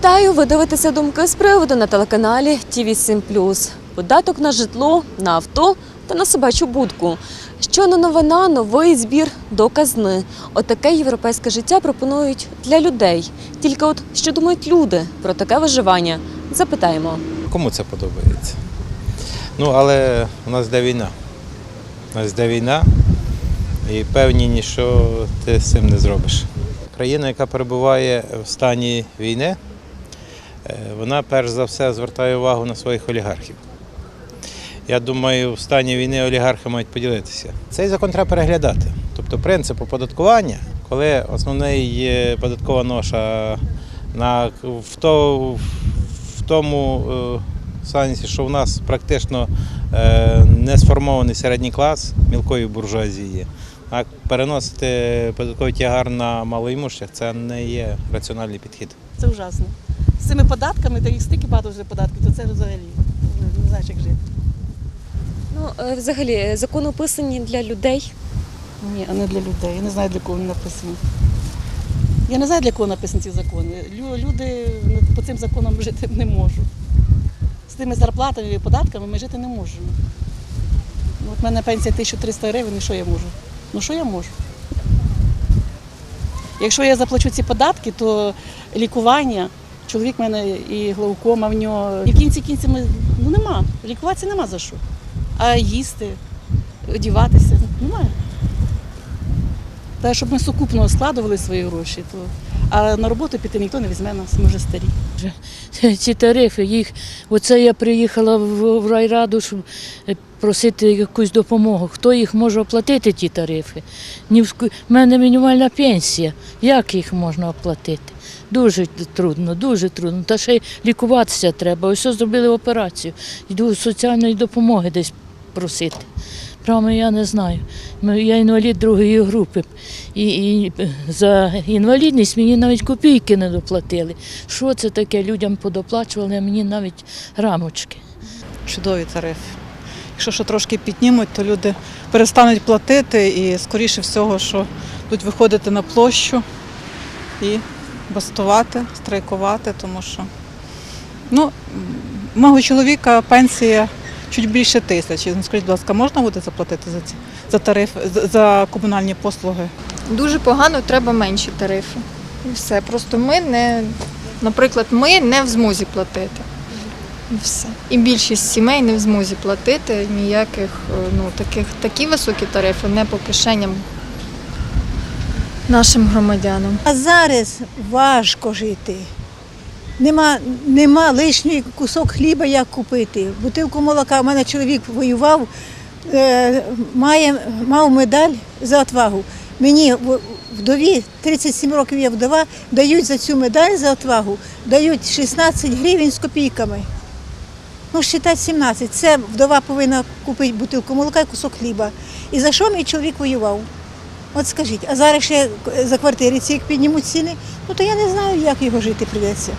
Вітаю! Ви дивитеся думки з приводу на телеканалі ТВ 7 Податок на житло, на авто та на собачу будку. Щойно новина, новий збір до казни. Отаке європейське життя пропонують для людей. Тільки от що думають люди про таке виживання? Запитаємо. Кому це подобається? Ну, але у нас йде війна. У нас йде війна, і певні, ні, що ти з цим не зробиш. Країна, яка перебуває в стані війни, вона перш за все звертає увагу на своїх олігархів. Я думаю, в стані війни олігархи мають поділитися. Цей закон треба переглядати. Тобто принцип оподаткування, коли основний е, податкова ноша на, в, то, в тому е, сенсі, що в нас практично е, не сформований середній клас мілкої буржуазії. Так, переносити податковий тягар на малоімущих це не є раціональний підхід. Це ужасно. З цими податками, та їх стільки багато вже податків, то це взагалі не знаєш, як жити. Ну, е, взагалі, закон описані для людей. Ні, а не для людей. Я не знаю, для кого вони написані. Я не знаю, для кого написані ці закони. Люди по цим законам жити не можуть. З тими зарплатами і податками ми жити не можемо. Ну, От в мене пенсія 1300 гривень, і що я можу? Ну що я можу? Якщо я заплачу ці податки, то лікування, чоловік в мене і глаукома в нього. І в кінці кінцями ну нема. Лікуватися нема за що. А їсти, одіватися немає. Та щоб ми сукупно складували свої гроші, то а на роботу піти ніхто не візьме нас, ми вже старі. ці тарифи. Їх оце я приїхала в, райраду, щоб е, просити якусь допомогу. Хто їх може оплатити, ті тарифи? Ні в мене мінімальна пенсія. Як їх можна оплатити? Дуже трудно, дуже трудно. Та ще й лікуватися треба. Ось зробили операцію. Йду соціальної допомоги десь просити. Прямо я не знаю. Я інвалід другої групи. І, і за інвалідність мені навіть копійки не доплатили. Що це таке? Людям подоплачували, а мені навіть рамочки. чудові тарифи. Якщо що трошки піднімуть, то люди перестануть платити і, скоріше всього, що будуть виходити на площу і бастувати, страйкувати, тому що ну, мого чоловіка пенсія чуть більше тисячі. Ну, Скажіть, будь ласка, можна буде заплатити за ці за тариф, за, комунальні послуги? Дуже погано, треба менші тарифи. І все. Просто ми не, наприклад, ми не в змозі платити. І все. І більшість сімей не в змозі платити ніяких, е, ну, таких, такі високі тарифи не по кишеням нашим громадянам. А зараз важко жити. Нема, нема лишній кусок хліба, як купити. Бутилку молока. У мене чоловік воював, е, має, мав медаль за отвагу. Мені вдові 37 років я вдова, дають за цю медаль за отвагу, дають 16 гривень з копійками. Ну, считать 17. Це вдова повинна купити бутилку молока і кусок хліба. І за що мій чоловік воював? От скажіть, а зараз ще за квартири ці як піднімуть ціни, ну то я не знаю, як його жити прийдеться.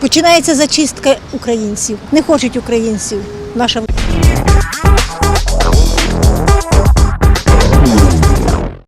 Починається зачистка українців. Не хочуть українців. Наша